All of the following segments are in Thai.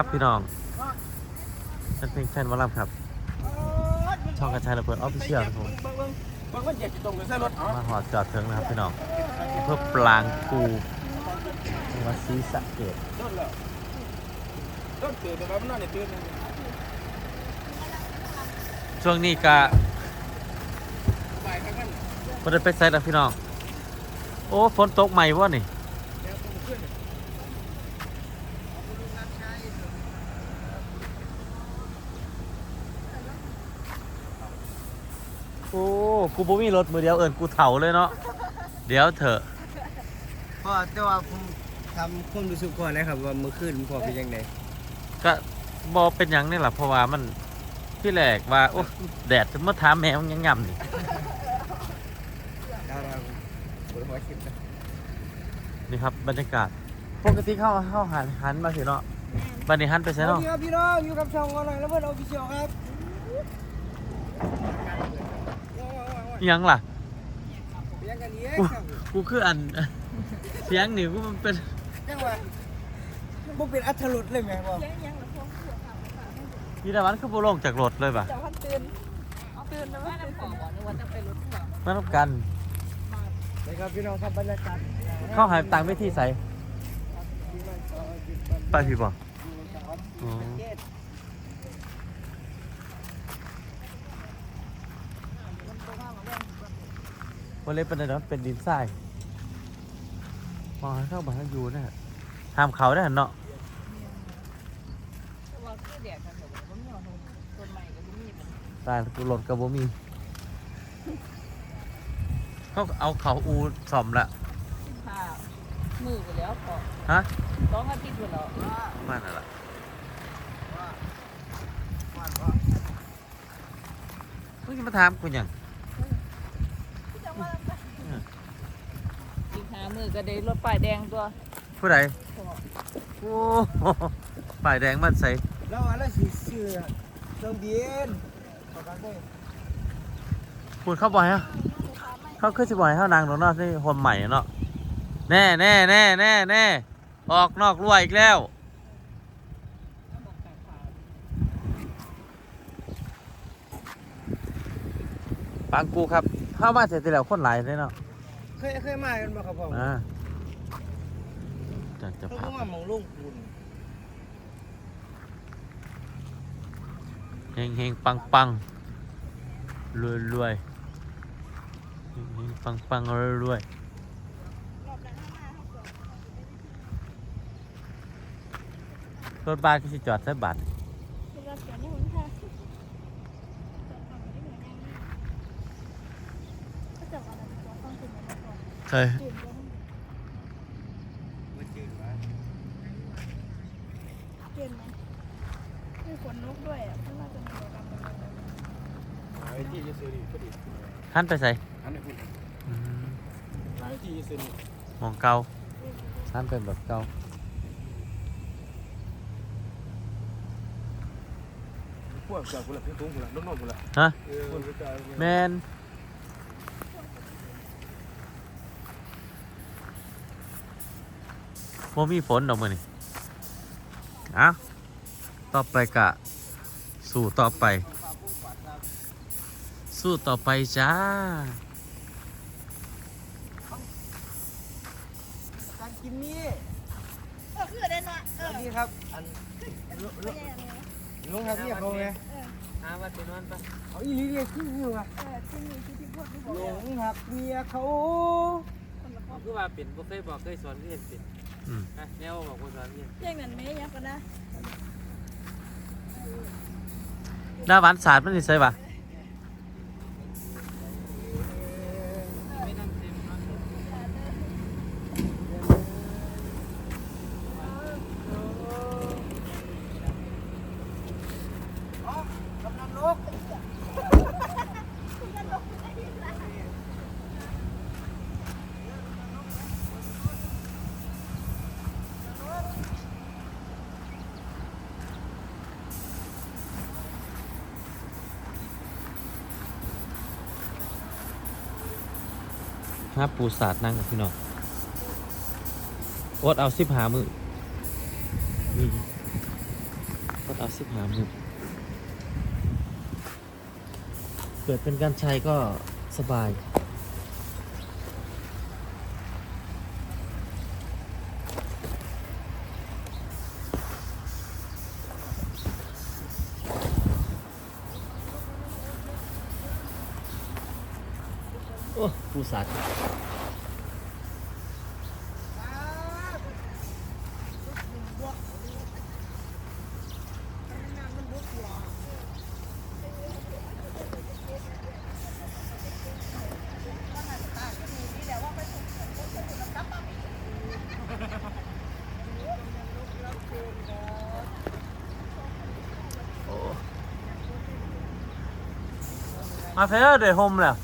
ครับพี่น้องนั่นเพลงแฟนวอลลัมครับ ช่องกระชายระเบิดออฟฟิเชียลครับผมบางเบิ่งเบิ่งมันเหยียบจะตรงกับเส้นรถมาหอดจอดเทิงนะครับพี่น้องเพื่อปลางกูจังหวัดศรีสะเกดต้นแล้วต้นตื่นแต่ว่ามันนอนในตื่นช่วงนี้กะบ่ายข้างนั้นมันได้ไปไซด์แล้วพี่น้อง โอ้ฝนตกใหม่วะนี่ แล้วต้องขึ้น โอ้กูบ่มีรถมือเดียวเอินกูเถาเลยเนาะเดี๋ยวเถอะเพราะแต่ว่าผมทำความรู้สึกก่อนนะครับว่าเมื่อคืนพอเป็นยังไงก็บอเป็นหยังนี่แหละเพราะว่ามันที่แรกว่าโอ้แดดจะมาถามแมวยังงำนี่ดาวเราปวดหัวคิดนะนี่ครับบรรยากาศปกติเข้าเข้าหันหันมาสิเนาะบันนี้หันไปใช่สวัสเนาะดีครับพี่น้องอยู่กับช่องออนไลน์แล้วเพื่อนออฟฟิเชียลครับ อิห ยังล่ะเลี้ยงกันเองครับกูคืออัน เสียงนี่กูมันเป็นจังหวะบ่เป็นอัธรสเลยแม่บอกยังยังหรอพวกเสือขาวขาวพี่ตะวันคือบ่ลงจากรถเลยป่ะเจ้าพันตื่นตื่นแล้วว่าน้ำของบอกนึกว่าจะไปรถหัวมาทำกันเลยครับพี่น้องครับบรรยากาศเข้าหายตังไม่ที่ใส่ไปพี่บอกอ๋ วันเล็กเป็นอะไรนะเป็นดินทรายมองให้เข้ามาให้อยู่นะฮะห้ามเขาได้หันเนาะแต่ว่าคือแดดกันแบบว่ามีต้นใหม่ก็มีมันตายกูหลดกับบ่มี เขาเอาเขาอูสอมละผ้ามือไปแล้วพอฮะสองอาทิตย์ไปแล้วมานั่นละมึงจะมาถามกูหยัง อีกหา มือก็ได้รถป้ายแดงตัวผู้ใดโอ้โหป้ายแดงมันใส่แล้วอะไรสิชื่อเครื่องบินขอการได้พูดเข้าบ่อยฮะเขาคือสิบ่อยเขานางหนูเนาะนี่คนใหม่เนาะแน่แน่แน่แน่แน่ออกนอกรั้วอีกแล้วปางกูครับเข้ามาเสร็จแล้วคนหลายเลยเนาะ เคยเคยมากันบ่ครับพ่ออ่าจะจะเพิ่งพามาหมองลุงปูนเฮงเฮงปังปังรวยรวยเฮงเฮงปังปังรวยรวยรถบ้านก็สิจอดใส่บัตร คือรถเสียนี่หุ่นค่ะก็จะว่าอะไรตัวต้องตื่นมา ก่อนเคยตื่นไหมมีขนนกด้วยอะข้างล่าจะมีกันเป็นไรไอ้ที่จะซื้อดีก็ดีหันไปใส่อันนี้คุณอืมไอ้ที่จะซื้อนี่มองเก่าหันเป็นแบบเก่าพวกจาคุณละพี่ตุ้งคุณละน้องๆคุณละฮะแมน โมมีฝนดอกมือนี่เอ้าต่อไปกะ สู้ต่อไป สู้ต่อไปจ้าการกินนี่เออคือได้เนาะเอสอวัสดีครับ อันลุลุลุงครับเนี่ยเขาไงหาว่าสินอนปะเอาอีหลีเรียกชื่ออยู่ครับเออที่มีที่ที่พูดที่บอกหลงหักเมียเขาคนละคนคือว่าเป็นบ่เคยบอกเคยสอนเรียนเป็นอืมนะ แนวบอกคนสอนเรียนเรื่องนั้นไม่ยักกันนะหน้าหวานสาดมันนี่ใส่ปะาปูสาดนั่งกับพี่น้องอดเอาสิบหามืออดเอาสิบหาหมื่นเกิดเป็นการใช้ก็สบาย โอ้ผู้สัตว์มาเพลเดยวโฮมแล้ว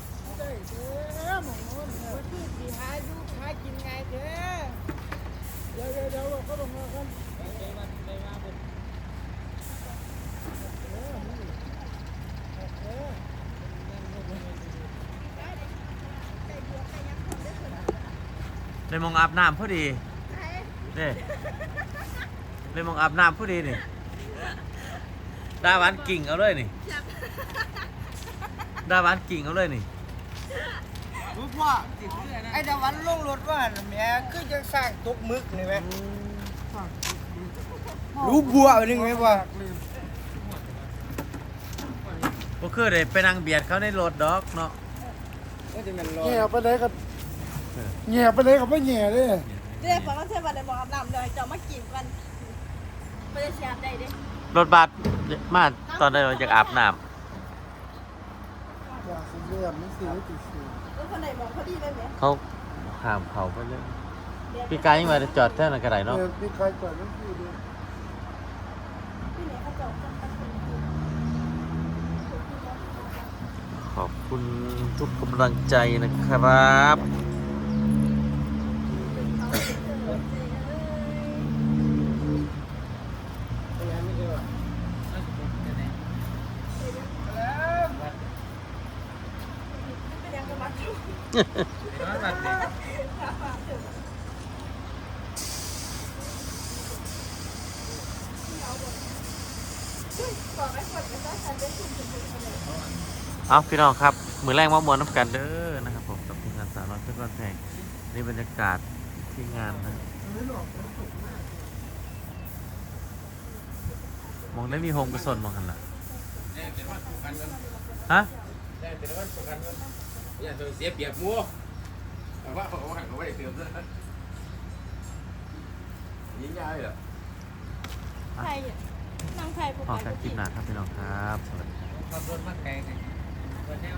เลยมองอาบน้ำพอดีนี่เลยมองอาบน้ำพอดีนี่ดาหวานกิ่งเอาเลยนี่ดาหวานกิ่งเอาเลยนี่รู้ว่าไอ้ดาวันลงรถว่าแหม่คือจะสร้างตกมึกนี่ไหมรู้บัวนึงไหมว่าก็คือได้ไปนั่งเบียดเขาในรถดอกเนาะก็จะมันรอแง่ไปไหนก็ แง่ไปไหนก็ไม่แง่เลยเรียกว่าเทวันได้บอกอาบน้ำเลยจะมากินกันไม่ได้แชร์ได้เด้รถบัสมาตอนได้เราจะอาบน้อยากสิเรื่องมันสิติดสิแล้วคนไหนบอกพอดีเลยไหมำเขาห้ามเขาไปเลยพี่กายยังมาจอดแท่นั้นก็ได้เนาะเออพี่ใครก่อนนั่นคือดูที่ไหนเขาจอดกันตั้งแต่ขอบคุณทุกกำลังใจนะครับ เป็นยังกับมัดจุก น้อยบัด เอาพี่น้องครับ มือแรกมามวนน้ำกันเด้อนะครับผมกับทีมงานสาวน้อยเพื่อนบ้านแพงนี่บรรยากาศที่งานนะมองได้มีโฮมกุศลมองกันละฮะ แต่แต่ละวันประกันกันอย่าเสียเปรียบมัวแต่ว่าเขาว่าเขาไม่ได้เติมเลยยิ่งใหญ่เหรอไทยนางไทยปกพอติกันคลิปหน้าครับพี่น้องครับ สวัสดี ขับรถมาไกลไงวันนี้